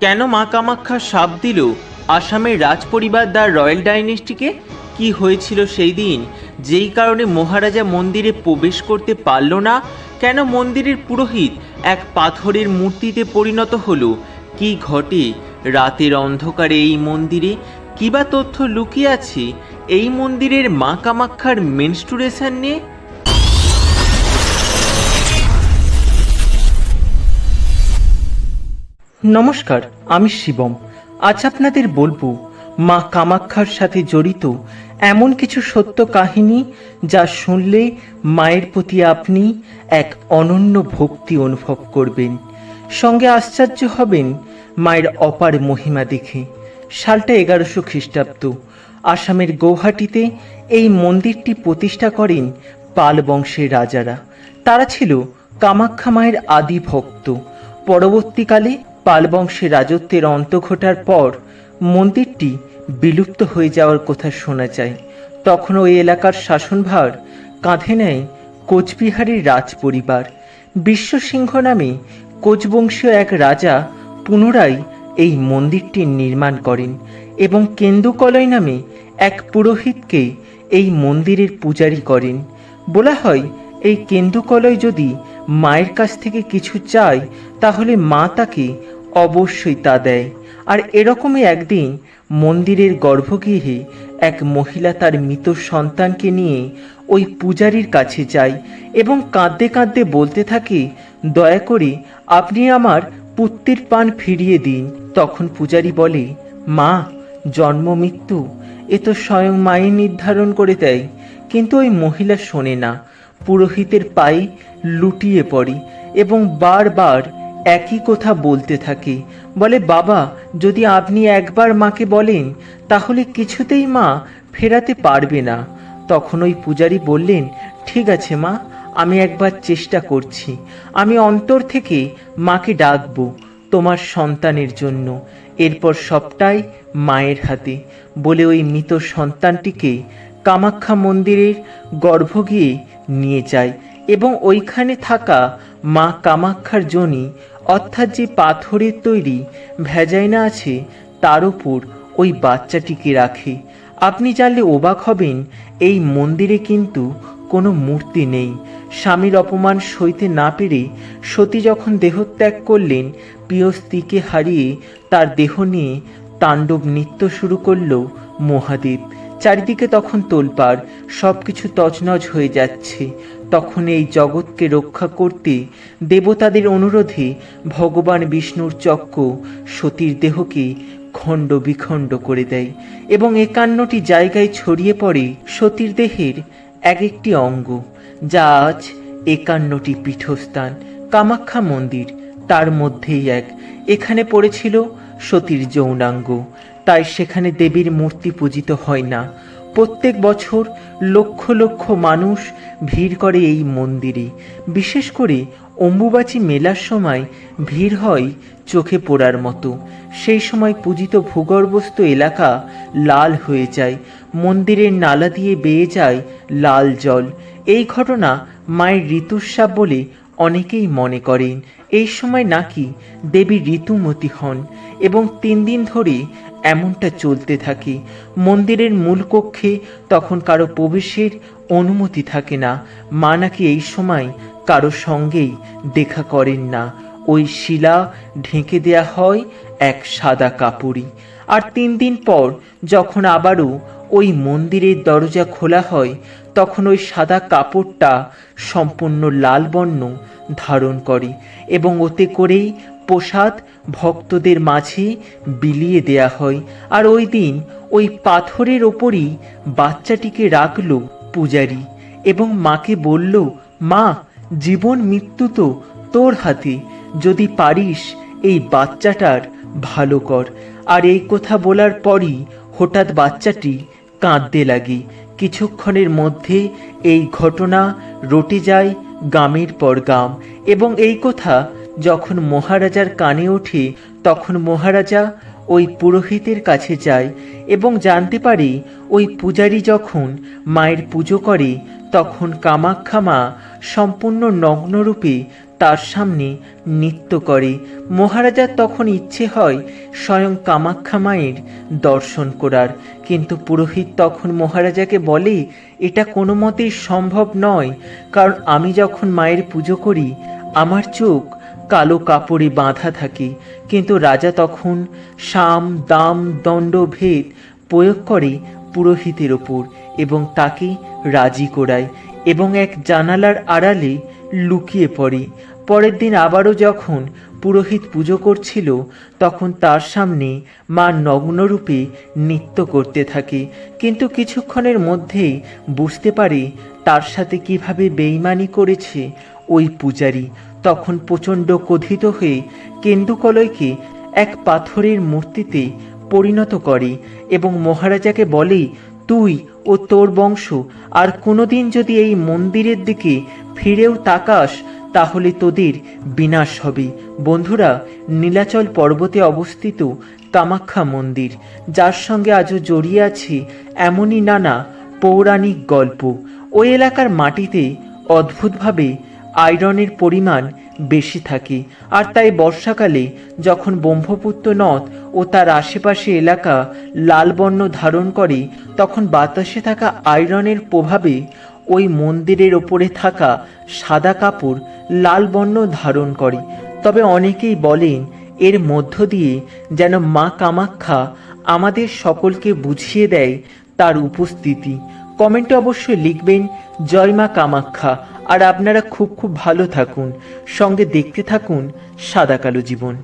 কেন মা কামাখ্যা সাপ দিল? আসামের রাজপরিবার দ্য রয়্যাল ডাইনেস্টিকে? কি হয়েছিল সেই দিন? যেই কারণে মহারাজা মন্দিরে প্রবেশ করতে পারল না? কেন মন্দিরের পুরোহিত এক পাথরের মূর্তিতে পরিণত হলো? কি ঘটে? রাতের অন্ধকারে এই মন্দিরে কী বা তথ্য লুকিয়ে আছে? এই মন্দিরের মা কামাখ্যার মেনস্টুরেশন নিয়ে? নমস্কার, আমি শিবম। আজ আপনাদের বলব, মা কামাক্ষার সাথে জড়িত এমন কিছু সত্য কাহিনী যা শুনলে মায়ের প্রতি আপনি এক অনন্য ভক্তি অনুভব করবেন। সঙ্গে আশ্চর্য হবেন মায়ের অপার মহিমা দেখে। সালটা এগারোশো খ্রিস্টাব্দ। আসামের গৌহাটিতে এই মন্দিরটি প্রতিষ্ঠা করেন পাল বংশের রাজারা। তারা ছিল কামাখ্যা মায়ের আদি ভক্ত। পরবর্তীকালে পাল বংশের রাজত্বের অন্ত ঘটার পর মন্দিরটি বিলুপ্ত হয়ে যাওয়ার কথা শোনা যায়। তখন ওই এলাকার শাসনভার কাঁধে নেয় কোচবিহারের রাজ পরিবার বিশ্বসিংহ নামে কোচবংশীয় এক রাজা পুনরায় এই মন্দিরটি নির্মাণ করেন এবং কেন্দুকলয় নামে এক পুরোহিতকে এই মন্দিরের পূজারি করেন। বলা হয়, এই কেন্দুকলয় যদি মায়ের কাছ থেকে কিছু চায়, তাহলে মা তাকে অবশ্যই তা দেয়। আর এরকমই একদিন মন্দিরের গর্ভগৃহে এক মহিলা তার মৃত সন্তানকে নিয়ে ওই পূজারীর কাছে যায় এবং কাঁদতে কাঁদতে বলতে থাকে, দয়া করে আপনি আমার পুত্রের পান ফিরিয়ে দিন। তখন পূজারী বলে, মা, জন্ম মৃত্যু, এ তো স্বয়ং মায়ের নির্ধারণ করে দেয়। কিন্তু ওই মহিলা শোনে না। পুরোহিতের পায়ে লুটিয়ে পড়ে এবং বারবার একই কথা বলতে থাকে। বলে, বাবা, যদি আপনি একবার মাকে বলেন, তাহলে কিছুতেই মা ফেরাতে পারবে না। তখন ওই পূজারী বললেন, ঠিক আছে মা, আমি একবার চেষ্টা করছি। আমি অন্তর থেকে মাকে ডাকবো তোমার সন্তানের জন্য। এরপর সবটাই মায়ের হাতে। বলে ওই মৃত সন্তানটিকে কামাখ্যা মন্দিরের গর্ভ গিয়ে নিয়ে যায় এবং ওইখানে থাকা মা কামাখ্যার জনি অর্থাৎ যে পাথরের তৈরি ভেজাইনা আছে, তার উপর ওই বাচ্চাটিকে রাখে। আপনি জানলে অবাক হবেন, এই মন্দিরে কিন্তু কোনো মূর্তি নেই। স্বামীর অপমান সইতে না পেরে সতী যখন দেহত্যাগ করলেন, প্রিয় স্ত্রীকে হারিয়ে তার দেহ নিয়ে তাণ্ডব নৃত্য শুরু করল মহাদেব। চারিদিকে তখন তোলপাড় সব কিছু তছনছ হয়ে যাচ্ছে। তখন এই জগৎকে রক্ষা করতে দেবতাদের অনুরোধে ভগবান বিষ্ণুর চক্র সতীর দেহকে খণ্ড বিখণ্ড করে দেয় এবং একান্নটি জায়গায় ছড়িয়ে পড়ে সতীর দেহের এক একটি অঙ্গ, যা আজ একান্নটি পীঠস্থান, কামাখ্যা মন্দির, তার মধ্যেই এক। এখানে পড়েছিল সতীর যৌনাঙ্গ। তাই সেখানে দেবীর মূর্তি পূজিত হয় না। প্রত্যেক বছর লক্ষ লক্ষ মানুষ ভিড় করে এই মন্দিরে। বিশেষ করে অম্বুবাচী মেলার সময় ভিড় হয় চোখে পড়ার মতো। সেই সময় পূজিত ভূগর্ভস্থ এলাকা লাল হয়ে যায়, মন্দিরের নালা দিয়ে বেয়ে যায় লাল জল। এই ঘটনা মায়ের ঋতুস্রাব বলে অনেকেই মনে করেন। এই সময় নাকি দেবী ঋতুমতি হন এবং তিন দিন ধরে এমনটা চলতে থাকে। মন্দিরের মূল কক্ষে তখন কারও প্রবেশের অনুমতি থাকে না। মা নাকি এই সময় কারও সঙ্গেই দেখা করেন না। ওই শিলা ঢেকে দেয়া হয় এক সাদা কাপড়ি। আর তিন দিন পর যখন আবারও ওই মন্দিরের দরজা খোলা হয়, তখন ওই সাদা কাপড়টা সম্পূর্ণ লাল বর্ণ ধারণ করে এবং ওতে করেই প্রসাদ ভক্তদের মাঝে বিলিয়ে দেয়া হয়। আর ওই দিন ওই পাথরের ওপরই বাচ্চাটিকে রাখল পূজারি এবং মাকে বলল, মা, জীবন মৃত্যু তো তোর হাতে। যদি পারিস এই বাচ্চাটার ভালো কর। আর এই কথা বলার পরই হঠাৎ বাচ্চাটি কাঁদতে লাগে। কিছুক্ষণের মধ্যে এই ঘটনা রটে যায় গ্রামের পর গ্রাম এবং এই কথা যখন মহারাজার কানে ওঠে তখন মহারাজা ওই পুরোহিতের কাছে যায় এবং জানতে পারি ওই পূজারী যখন মায়ের পুজো করে, তখন কামাখ্যা মা সম্পূর্ণ নগ্নরূপে তার সামনে নৃত্য করে। মহারাজার তখন ইচ্ছে হয় স্বয়ং কামাখ্যা মায়ের দর্শন করার। কিন্তু পুরোহিত তখন মহারাজাকে বলে, এটা কোনো মতেই সম্ভব নয়। কারণ আমি যখন মায়ের পুজো করি, আমার চোখ কালো কাপড়ে বাঁধা থাকে, কিন্তু রাজা তখন সাম, দাম, দণ্ড, ভেদ প্রয়োগ করে পুরোহিতের ওপর এবং তাকে রাজি করায় এবং এক জানালার আড়ালে লুকিয়ে পড়ে। পরের দিন আবারও যখন পুরোহিত পুজো করছিল, তখন তার সামনে মা নগ্নরূপে নৃত্য করতে থাকে, কিন্তু কিছুক্ষণের মধ্যেই বুঝতে পারে তার সাথে কীভাবে বেইমানি করেছে ওই পূজারী। তখন প্রচণ্ড ক্রোধিত হয়ে কেন্দুকলয়কে এক পাথরের মূর্তিতে পরিণত করে এবং মহারাজাকে বলে, তুই ও তোর বংশ, আর কোনোদিন যদি এই মন্দিরের দিকে ফিরেও তাকাস, তাহলে তোদের বিনাশ হবে। বন্ধুরা, নীলাচল পর্বতে অবস্থিত কামাখ্যা মন্দির, যার সঙ্গে আজও জড়িয়ে আছে এমনই নানা পৌরাণিক গল্প। ওই এলাকার মাটিতে অদ্ভুতভাবে আয়রনের পরিমাণ বেশি থাকে। আর তাই বর্ষাকালে যখন ব্রহ্মপুত্র নদ ও তার আশেপাশে এলাকা লাল বর্ণ ধারণ করে, তখন বাতাসে থাকা আয়রনের প্রভাবে ওই মন্দিরের ওপরে থাকা সাদা কাপড় লাল বর্ণ ধারণ করে। তবে অনেকেই বলেন, এর মধ্য দিয়ে যেন মা কামাখ্যা আমাদের সকলকে বুঝিয়ে দেয় তার উপস্থিতি। কমেন্টে অবশ্যই লিখবেন, জয় মা কামাখ্যা। আর আপনারা খুব খুব ভালো থাকুন সঙ্গে দেখতে থাকুন সাদা কালো জীবন।